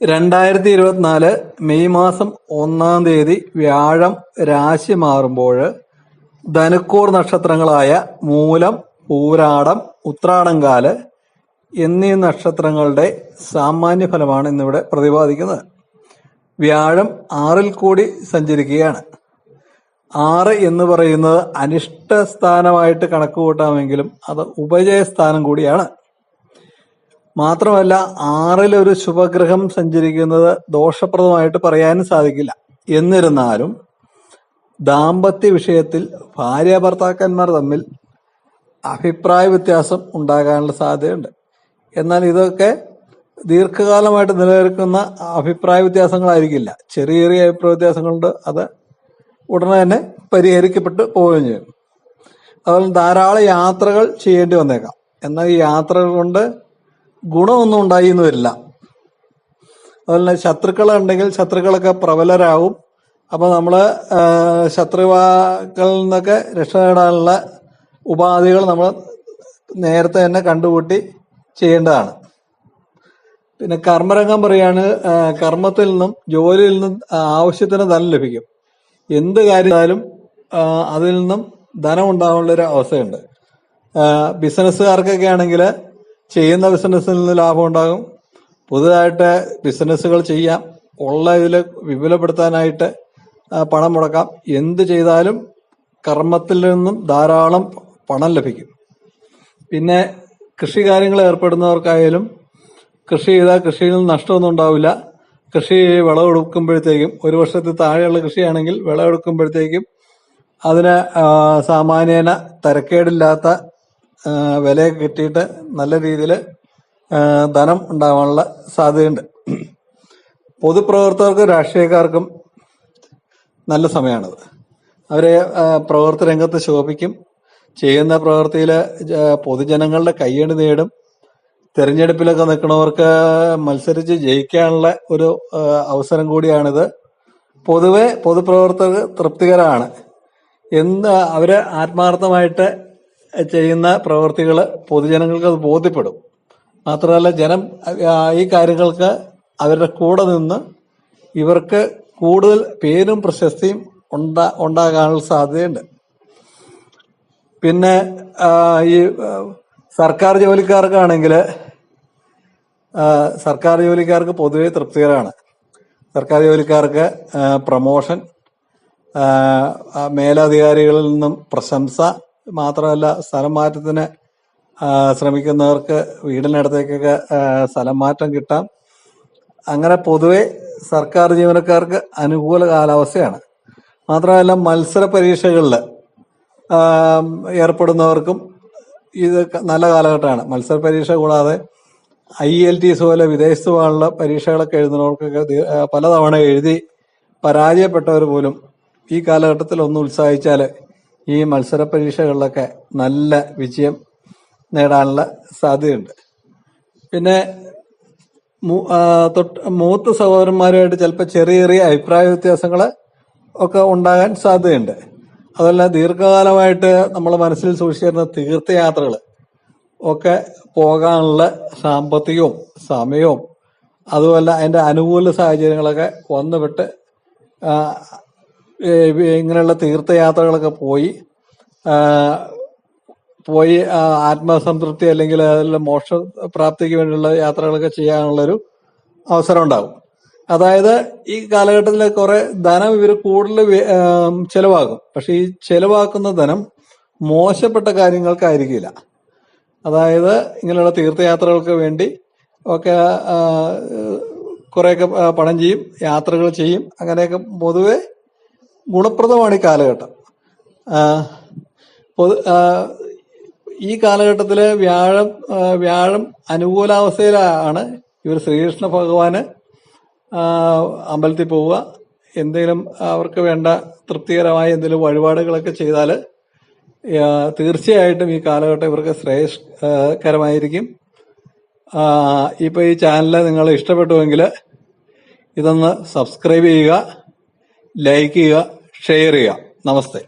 രണ്ടായിരത്തി ഇരുപത്തിനാല് മെയ് മാസം ഒന്നാം തീയതി വ്യാഴം രാശി മാറുമ്പോൾ ധനുക്കൂർ നക്ഷത്രങ്ങളായ മൂലം പൂരാടം ഉത്രാടംകാൽ എന്നീ നക്ഷത്രങ്ങളുടെ സാമാന്യ ഫലമാണ് ഇന്നിവിടെ പ്രതിപാദിക്കുന്നത്. വ്യാഴം ആറിൽ കൂടി സഞ്ചരിക്കുകയാണ്. ആറ് എന്ന് പറയുന്നത് അനിഷ്ട സ്ഥാനമായിട്ട് കണക്ക് കൂട്ടാമെങ്കിലും അത് ഉപജയ സ്ഥാനം കൂടിയാണ്. മാത്രമല്ല ആറിൽ ഒരു ശുഭഗ്രഹം സഞ്ചരിക്കുന്നത് ദോഷപ്രദമായിട്ട് പറയാനും സാധിക്കില്ല. എന്നിരുന്നാലും ദാമ്പത്യ വിഷയത്തിൽ ഭാര്യ ഭർത്താക്കന്മാർ തമ്മിൽ അഭിപ്രായ വ്യത്യാസം ഉണ്ടാകാനുള്ള സാധ്യതയുണ്ട്. എന്നാൽ ഇതൊക്കെ ദീർഘകാലമായിട്ട് നിലനിൽക്കുന്ന അഭിപ്രായ വ്യത്യാസങ്ങളായിരിക്കില്ല. ചെറിയ ചെറിയ അഭിപ്രായ വ്യത്യാസങ്ങളുണ്ട്. അത് ഉടനെ തന്നെ പരിഹരിക്കപ്പെട്ട് പോവുകയും ചെയ്യും. അതുപോലെ ധാരാളം യാത്രകൾ ചെയ്യേണ്ടി വന്നേക്കാം. എന്നാൽ ഈ യാത്രകൾ കൊണ്ട് ഗുണമൊന്നും ഉണ്ടായി എന്ന് വരില്ല അതുപോലെ തന്നെ ശത്രുക്കളുണ്ടെങ്കിൽ ശത്രുക്കളൊക്കെ പ്രബലരാകും അപ്പൊ നമ്മൾ ശത്രുവാക്കളിൽ നിന്നൊക്കെ രക്ഷ നേടാനുള്ള ഉപാധികൾ നമ്മൾ നേരത്തെ തന്നെ കണ്ടുകൂട്ടി ചെയ്യേണ്ടതാണ്. പിന്നെ കർമ്മരംഗം പറയാണ് കർമ്മത്തിൽ നിന്നും ജോലിയിൽ നിന്നും ആവശ്യത്തിന് ധനം ലഭിക്കും. എന്ത് കാര്യമായാലും അതിൽ നിന്നും ധനം ഉണ്ടാവാനുള്ള ഒരു അവസ്ഥയുണ്ട് ബിസിനസ്സുകാർക്കൊക്കെ ആണെങ്കിൽ ചെയ്യുന്ന ബിസിനസ്സിൽ നിന്ന് ലാഭം ഉണ്ടാകും. പുതുതായിട്ട് ബിസിനസ്സുകൾ ചെയ്യാം. ഉള്ള ഇതിൽ വിപുലപ്പെടുത്താനായിട്ട് പണം മുടക്കാം. എന്ത് ചെയ്താലും കർമ്മത്തിൽ നിന്നും ധാരാളം പണം ലഭിക്കും. പിന്നെ കൃഷി കാര്യങ്ങൾ ഏർപ്പെടുന്നവർക്കായാലും കൃഷി ചെയ്താൽ കൃഷിയിൽ നിന്ന് നഷ്ടമൊന്നും ഉണ്ടാവില്ല. കൃഷി വിളവെടുക്കുമ്പോഴത്തേക്കും ഒരു വർഷത്തിൽ താഴെയുള്ള കൃഷിയാണെങ്കിൽ വിളവെടുക്കുമ്പോഴത്തേക്കും അതിന് സാമാന്യേന തരക്കേടില്ലാത്ത വിലയൊക്കെ കിട്ടിയിട്ട് നല്ല രീതിയിൽ ധനം ഉണ്ടാവാനുള്ള സാധ്യതയുണ്ട്. പൊതുപ്രവർത്തകർക്കും രാഷ്ട്രീയക്കാർക്കും നല്ല സമയമാണത് അവരെ പ്രവർത്തി രംഗത്ത് ശോഭിക്കും. ചെയ്യുന്ന പ്രവൃത്തിയിൽ പൊതുജനങ്ങളുടെ കയ്യടി നേടും. തെരഞ്ഞെടുപ്പിലൊക്കെ നിൽക്കുന്നവർക്ക് മത്സരിച്ച് ജയിക്കാനുള്ള ഒരു അവസരം കൂടിയാണിത്. പൊതുവെ പൊതുപ്രവർത്തകർ തൃപ്തികരമാണ് എന്ത് അവർ ആത്മാർത്ഥമായിട്ട് ചെയ്യുന്ന പ്രവൃത്തികൾ പൊതുജനങ്ങൾക്ക് അത് ബോധ്യപ്പെടും. മാത്രമല്ല ജനം ഈ കാര്യങ്ങൾക്ക് അവരുടെ കൂടെ നിന്ന് ഇവർക്ക് കൂടുതൽ പേരും പ്രശസ്തിയും ഉണ്ടാ ഉണ്ടാകാനുള്ള സാധ്യതയുണ്ട്. പിന്നെ ഈ സർക്കാർ ജോലിക്കാർക്കാണെങ്കിൽ സർക്കാർ ജോലിക്കാർക്ക് പൊതുവെ തൃപ്തികരമാണ്. സർക്കാർ ജോലിക്കാർക്ക് പ്രമോഷൻ മേലധികാരികളിൽ നിന്നും പ്രശംസ മാത്രമല്ല സ്ഥലം മാറ്റത്തിന് ശ്രമിക്കുന്നവർക്ക് വീടിനടുത്തേക്കൊക്കെ സ്ഥലം മാറ്റം കിട്ടാം. അങ്ങനെ പൊതുവെ സർക്കാർ ജീവനക്കാർക്ക് അനുകൂല കാലാവസ്ഥയാണ്. മാത്രമല്ല മത്സര പരീക്ഷകളിൽ ഏർപ്പെടുന്നവർക്കും ഇത് നല്ല കാലഘട്ടമാണ്. മത്സര പരീക്ഷ കൂടാതെ ഐ എൽ ടി എസ് പോലെ വിദേശത്ത് പോകാനുള്ള പരീക്ഷകളൊക്കെ എഴുതുന്നവർക്കൊക്കെ പലതവണ എഴുതി പരാജയപ്പെട്ടവർ പോലും ഈ കാലഘട്ടത്തിൽ ഒന്ന് ഉത്സാഹിച്ചാൽ ഈ മത്സര പരീക്ഷകളിലൊക്കെ നല്ല വിജയം നേടാനുള്ള സാധ്യതയുണ്ട്. പിന്നെ മൂത്ത സഹോദരന്മാരുമായിട്ട് ചിലപ്പോൾ ചെറിയ ചെറിയ അഭിപ്രായ വ്യത്യാസങ്ങൾ ഒക്കെ ഉണ്ടാകാൻ സാധ്യതയുണ്ട്. അതല്ല ദീർഘകാലമായിട്ട് നമ്മൾ മനസ്സിൽ സൂക്ഷിച്ചിരുന്ന തീർത്ഥയാത്രകൾ ഒക്കെ പോകാനുള്ള സാമ്പത്തികവും സമയവും അതുപോലെ അതിന്റെ അനുകൂല സാഹചര്യങ്ങളൊക്കെ വന്നുവിട്ട് ഇങ്ങനെയുള്ള തീർത്ഥയാത്രകളൊക്കെ പോയി പോയി ആത്മസംതൃപ്തി അല്ലെങ്കിൽ അതിലുള്ള മോക്ഷ പ്രാപ്തിക്ക് വേണ്ടിയുള്ള യാത്രകളൊക്കെ ചെയ്യാനുള്ളൊരു അവസരം ഉണ്ടാകും അതായത് ഈ കാലഘട്ടത്തിൽ കുറെ ധനം ഇവർ കൂടുതൽ ചെലവാക്കും. പക്ഷെ ഈ ചെലവാക്കുന്ന ധനം മോശപ്പെട്ട കാര്യങ്ങൾക്കായിരിക്കില്ല. അതായത് ഇങ്ങനെയുള്ള തീർത്ഥയാത്രകൾക്ക് വേണ്ടി ഒക്കെ കുറെയൊക്കെ പണം ചെയ്യും യാത്രകൾ ചെയ്യും അങ്ങനെയൊക്കെ പൊതുവെ ഗുണപ്രദമാണ് ഈ കാലഘട്ടം. ഈ കാലഘട്ടത്തിൽ വ്യാഴം വ്യാഴം അനുകൂലാവസ്ഥയിലാണ് ഇവർ ശ്രീകൃഷ്ണ ഭഗവാന് അമ്പലത്തിൽ പോവുക. എന്തെങ്കിലും അവർക്ക് വേണ്ട തൃപ്തികരമായ എന്തെങ്കിലും വഴിപാടുകളൊക്കെ ചെയ്താൽ തീർച്ചയായിട്ടും ഈ കാലഘട്ടം ഇവർക്ക് ശ്രേയസ്കരമായിരിക്കും ആ, ഇപ്പൊ ഈ ചാനൽ നിങ്ങൾ ഇഷ്ടപ്പെട്ടുവെങ്കിൽ ഇതൊന്ന് സബ്സ്ക്രൈബ് ചെയ്യുക ലൈക്ക് ചെയ്യുക ഷെയർ ചെയ്യുക നമസ്തേ.